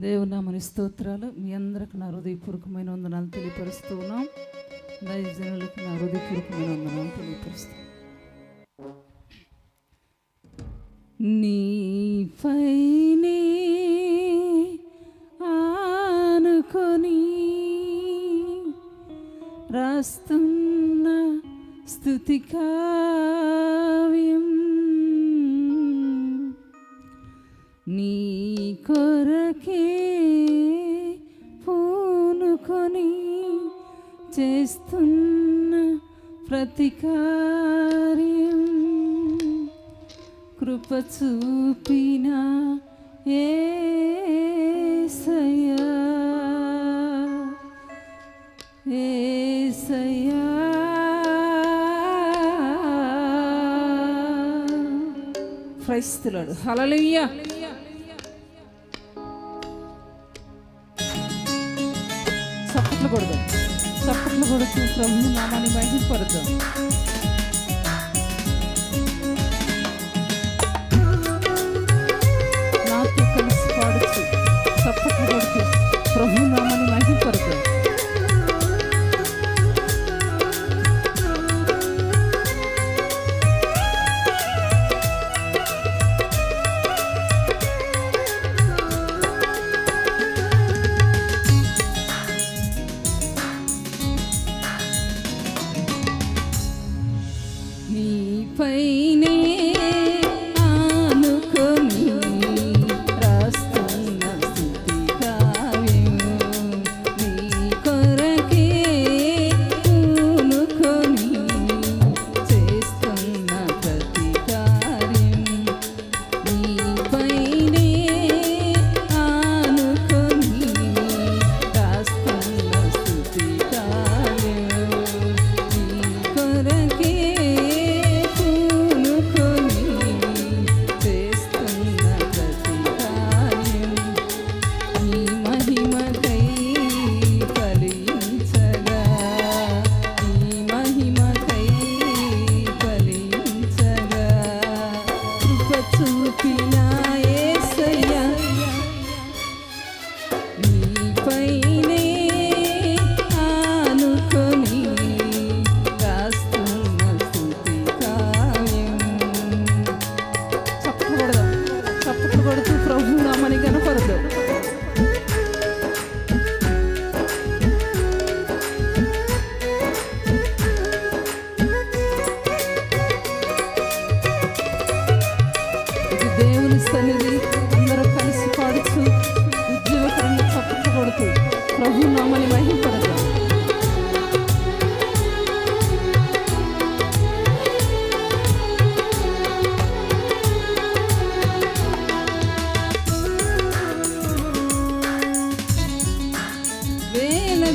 దేవునామని స్తోత్రాలు. మీ అందరికి నా హృదయపూర్వకమైన వందనాలు తెలియపరుస్తూ ఉన్నాం. దైవజనులకు నా హృదయపూర్వకమైన వందనాలు తెలియపరుస్తూ నీపైనే ఆనుకొని రాస్తున్న స్థుతి కావ్యం. నీ పట్టుకొని చేస్తున్న ప్రతి కార్యం కృప చూపిన ఏసయ్యా. ఏసయ్యా. క్రైస్తులాడు. హలలుయ్యా तू प्रभू नामाने माहिती पडतं प्रभू नामाने माहिती पडतं పైనే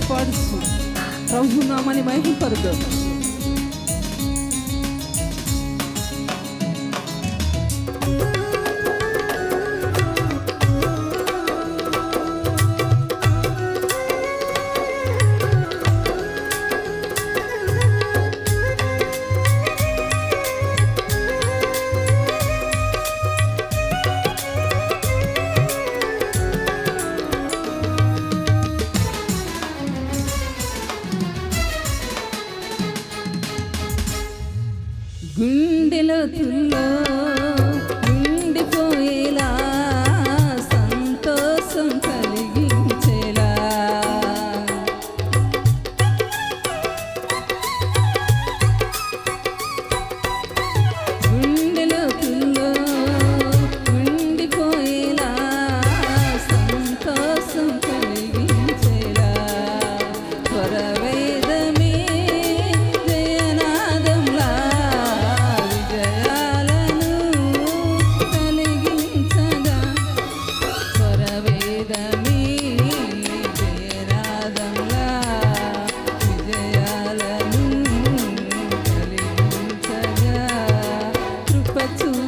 esforço para o Junamani mais um perdão. గుండెలో తుల్లో Aqua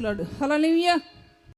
మహింపరుదాం క్రైస్తులాడు హలలుయ్య